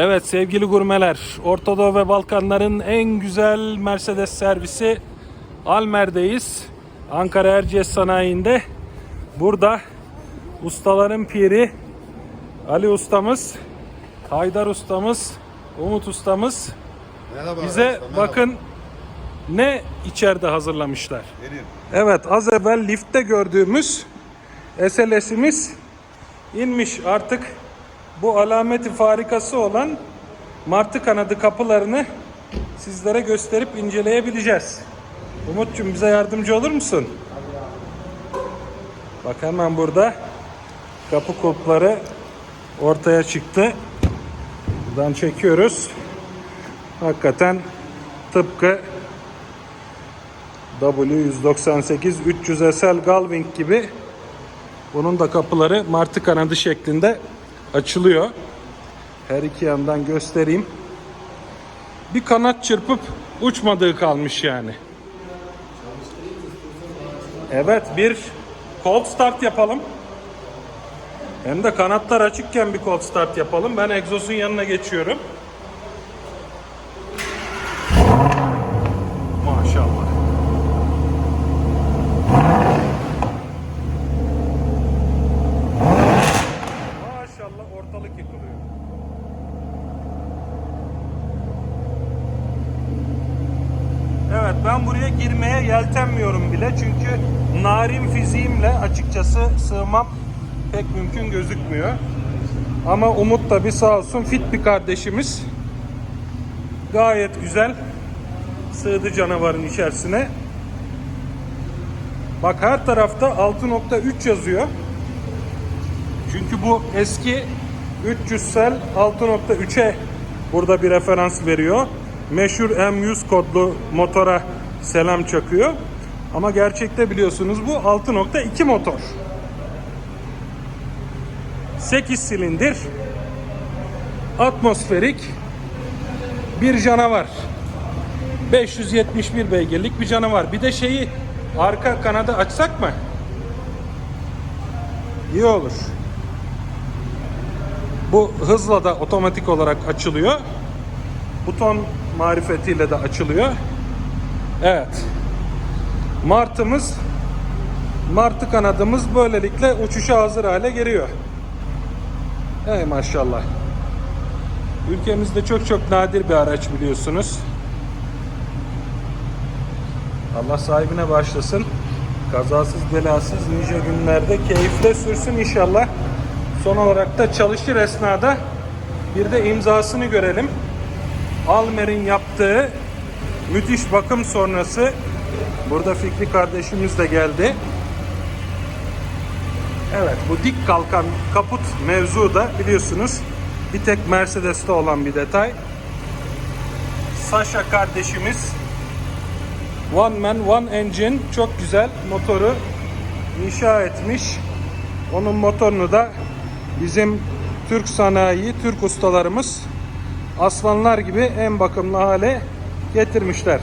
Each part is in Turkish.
Evet sevgili gurmeler, Orta Doğu ve Balkanların en güzel Mercedes servisi Almer'deyiz. Ankara Erciyes Sanayi'nde. Burada ustaların piri Ali ustamız, Haydar ustamız, Umut ustamız Merhaba. bize Merhaba. bakın ne içeride hazırlamışlar. Vereyim. Evet az evvel liftte gördüğümüz SLS'imiz inmiş artık bu alameti farikası olan martı kanadı kapılarını sizlere gösterip inceleyebileceğiz. Umut'cum bize yardımcı olur musun? Bak hemen burada kapı kulpları ortaya çıktı. Buradan çekiyoruz. Hakikaten tıpkı W198 300 SL Galving gibi bunun da kapıları martı kanadı şeklinde açılıyor. Her iki yandan göstereyim. Bir kanat çırpıp uçmadığı kalmış yani. Evet bir cold start yapalım. Hem de kanatlar açıkken bir cold start yapalım. Ben egzozun yanına geçiyorum. Maşallah. Maşallah ortalık yıkılıyor. Evet ben buraya girmeye yeltenmiyorum bile çünkü narin fiziğimle açıkçası sığmam pek mümkün gözükmüyor. Ama Umut da bir sağ olsun fit bir kardeşimiz. Gayet güzel sığdı canavarın içerisine. Bak her tarafta 6.3 yazıyor. Çünkü bu eski 300 sel 6.3'e burada bir referans veriyor. Meşhur M100 kodlu motora selam çakıyor. Ama gerçekte biliyorsunuz bu 6.2 motor. 8 silindir atmosferik bir canavar. 571 beygirlik bir canavar. Bir de şeyi arka kanadı açsak mı? İyi olur. Bu hızla da otomatik olarak açılıyor. Buton marifetiyle de açılıyor. Evet. Martımız Martı kanadımız böylelikle uçuşa hazır hale geliyor. Hey maşallah. Ülkemizde çok çok nadir bir araç biliyorsunuz. Allah sahibine başlasın. Kazasız belasız nice günlerde keyifle sürsün inşallah. Son olarak da çalışır esnada bir de imzasını görelim. Almer'in yaptığı müthiş bakım sonrası burada Fikri kardeşimiz de geldi. Evet bu dik kalkan kaput mevzu da biliyorsunuz bir tek Mercedes'te olan bir detay. Sasha kardeşimiz One Man One Engine çok güzel motoru inşa etmiş. Onun motorunu da bizim Türk sanayi, Türk ustalarımız aslanlar gibi en bakımlı hale getirmişler.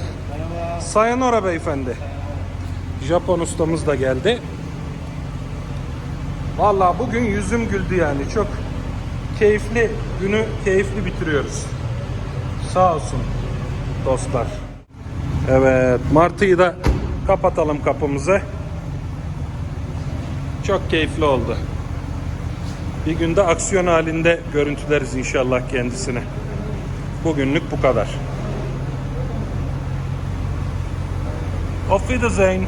Sayonara beyefendi. Japon ustamız da geldi. Vallahi bugün yüzüm güldü yani. Çok keyifli günü keyifli bitiriyoruz. Sağ olsun dostlar. Evet, Martı'yı da kapatalım kapımızı. Çok keyifli oldu. Bir günde aksiyon halinde görüntüleriz inşallah kendisini. Bugünlük bu kadar. Auf Wiedersehen.